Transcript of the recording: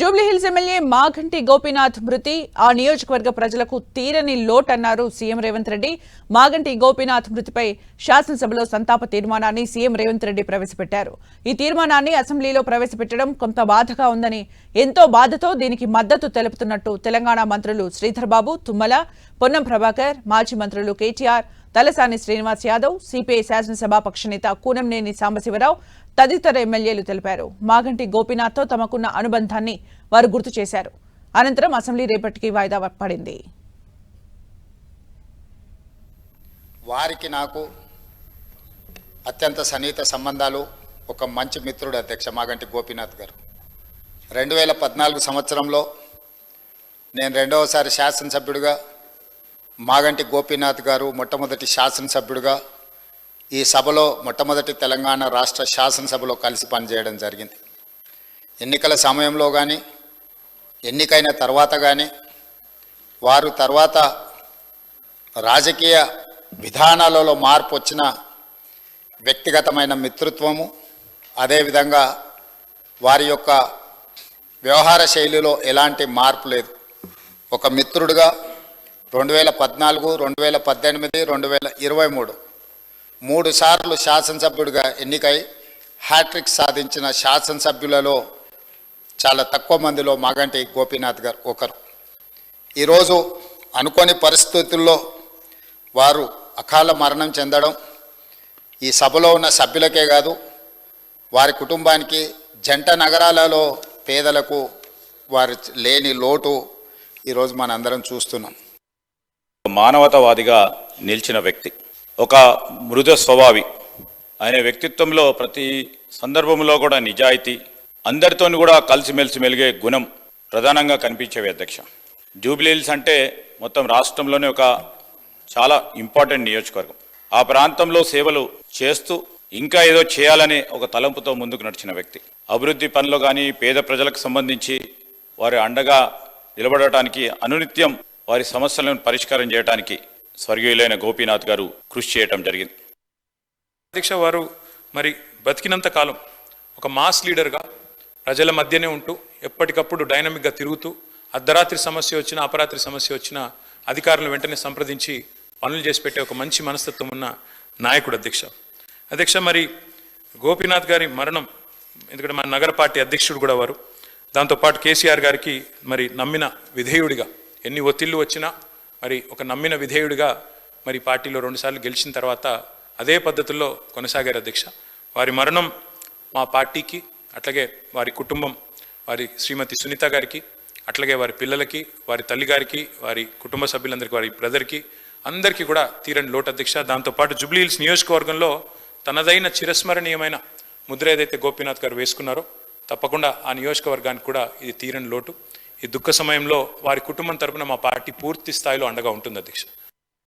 Jubilee Hills MLA మాఘంటి Gopinath మృతి. ఆ నియోజకవర్గ ప్రజలకు తీరని లోటన్నారు సీఎం రేవంత్ రెడ్డి. మాగంటి గోపీనాథ్ మృతిపై శాసనసభలో సంతాప తీర్మానాన్ని సీఎం రేవంత్ రెడ్డి ప్రవేశపెట్టారు. ఈ తీర్మానాన్ని అసెంబ్లీలో ప్రవేశపెట్టడం కొంత బాధగా ఉందని ఎంతో బాధతో దీనికి మద్దతు తెలుపుతున్నట్టు తెలంగాణ మంత్రులు శ్రీధర్బాబు తుమ్మల పొన్నం ప్రభాకర్ మాజీ మంత్రులు కేటీఆర్ తలసాని శ్రీనివాస్ యాదవ్ సిపిఐ శాసనసభాపక్ష నేత కూనంనేని సాంబశివరావు తదితర ఎమ్మెల్యేలు తెలిపారు. మాగంటి గోపీనాథ్తో తమకున్న అనుబంధాన్ని వారు గుర్తు చేశారు. అనంతరం అసెంబ్లీ రేపటికి వాయిదా పడింది. వారికి నాకు అత్యంత సన్నిహిత సంబంధాలు ఒక మంచి మిత్రుడు అధ్యక్ష మాగంటి గోపీనాథ్ గారు. రెండు వేల పద్నాలుగు సంవత్సరంలో నేను రెండవసారి శాసనసభ్యుడిగా మాగంటి గోపీనాథ్ గారు మొట్టమొదటి శాసనసభ్యుడిగా ఈ సభలో మొట్టమొదటి తెలంగాణ రాష్ట్ర శాసనసభలో కలిసి పనిచేయడం జరిగింది. ఎన్నికల సమయంలో కానీ ఎన్నికైన తర్వాత కానీ వారు తర్వాత రాజకీయ విధానాలలో మార్పు వచ్చిన వ్యక్తిగతమైన మిత్రత్వము అదేవిధంగా వారి యొక్క వ్యవహార శైలిలో ఎలాంటి మార్పు లేదు. ఒక మిత్రుడిగా రెండు వేల పద్నాలుగు రెండు వేల పద్దెనిమిది రెండు వేల ఇరవై మూడు. మూడు సార్లు శాసనసభ్యుడిగా ఎన్నికై హ్యాట్రిక్ సాధించిన శాసనసభ్యులలో చాలా తక్కువ మందిలో మాగంటి గోపీనాథ్ గారు ఒకరు. ఈరోజు అనుకోని పరిస్థితుల్లో వారు అకాల మరణం చెందడం ఈ సభలో ఉన్న సభ్యులకే కాదు వారి కుటుంబానికి జంట నగరాలలో పేదలకు వారి లేని లోటు ఈరోజు మనందరం చూస్తున్నాం. మానవతావాదిగా నిలిచిన వ్యక్తి ఒక మృద స్వభావి. ఆయన వ్యక్తిత్వంలో ప్రతి సందర్భంలో కూడా నిజాయితీ అందరితో కూడా కలిసిమెలిసి మెలిగే గుణం ప్రధానంగా కనిపించేవి అధ్యక్ష. జూబ్లీహిల్స్ అంటే మొత్తం రాష్ట్రంలోనే ఒక చాలా ఇంపార్టెంట్ నియోజకవర్గం. ఆ ప్రాంతంలో సేవలు చేస్తూ ఇంకా ఏదో చేయాలనే ఒక తలంపుతో ముందుకు నడిచిన వ్యక్తి. అభివృద్ధి పనులు కానీ పేద ప్రజలకు సంబంధించి వారి అండగా నిలబడటానికి అనునిత్యం వారి సమస్యలను పరిష్కారం చేయడానికి స్వర్గీయులైన గోపీనాథ్ గారు కృషి చేయటం జరిగింది. అధ్యక్ష వారు మరి బతికినంత కాలం ఒక మాస్ లీడర్గా ప్రజల మధ్యనే ఉంటూ ఎప్పటికప్పుడు డైనమిక్గా తిరుగుతూ అర్ధరాత్రి సమస్య వచ్చినా అపరాత్రి సమస్య వచ్చినా అధికారులను వెంటనే సంప్రదించి పనులు చేసి పెట్టే ఒక మంచి మనస్తత్వం ఉన్న నాయకుడు అధ్యక్ష. అధ్యక్ష మరి గోపీనాథ్ గారి మరణం ఎందుకంటే మన నగర పార్టీ అధ్యక్షుడు కూడా వారు. దాంతోపాటు కేసీఆర్ గారికి మరి నమ్మిన విధేయుడిగా ఎన్ని ఒత్తిళ్ళు వచ్చినా మరి ఒక నమ్మిన విధేయుడిగా మరి పార్టీలో రెండుసార్లు గెలిచిన తర్వాత అదే పద్ధతుల్లో కొనసాగారు అధ్యక్ష. వారి మరణం మా పార్టీకి అట్లాగే వారి కుటుంబం వారి శ్రీమతి సునీత గారికి అట్లాగే వారి పిల్లలకి వారి తల్లిగారికి వారి కుటుంబ సభ్యులందరికీ వారి బ్రదర్కి అందరికీ కూడా తీరని లోటు అధ్యక్ష. దాంతోపాటు జూబ్లీ హిల్స్ నియోజకవర్గంలో తనదైన చిరస్మరణీయమైన ముద్ర ఏదైతే గోపీనాథ్ గారు వేసుకున్నారో తప్పకుండా ఆ నియోజకవర్గానికి కూడా ఇది తీరని లోటు. ఈ దుఃఖ సమయంలో వారి కుటుంబం తరపున మా పార్టీ పూర్తి స్థాయిలో అండగా ఉంటుంది అధ్యక్ష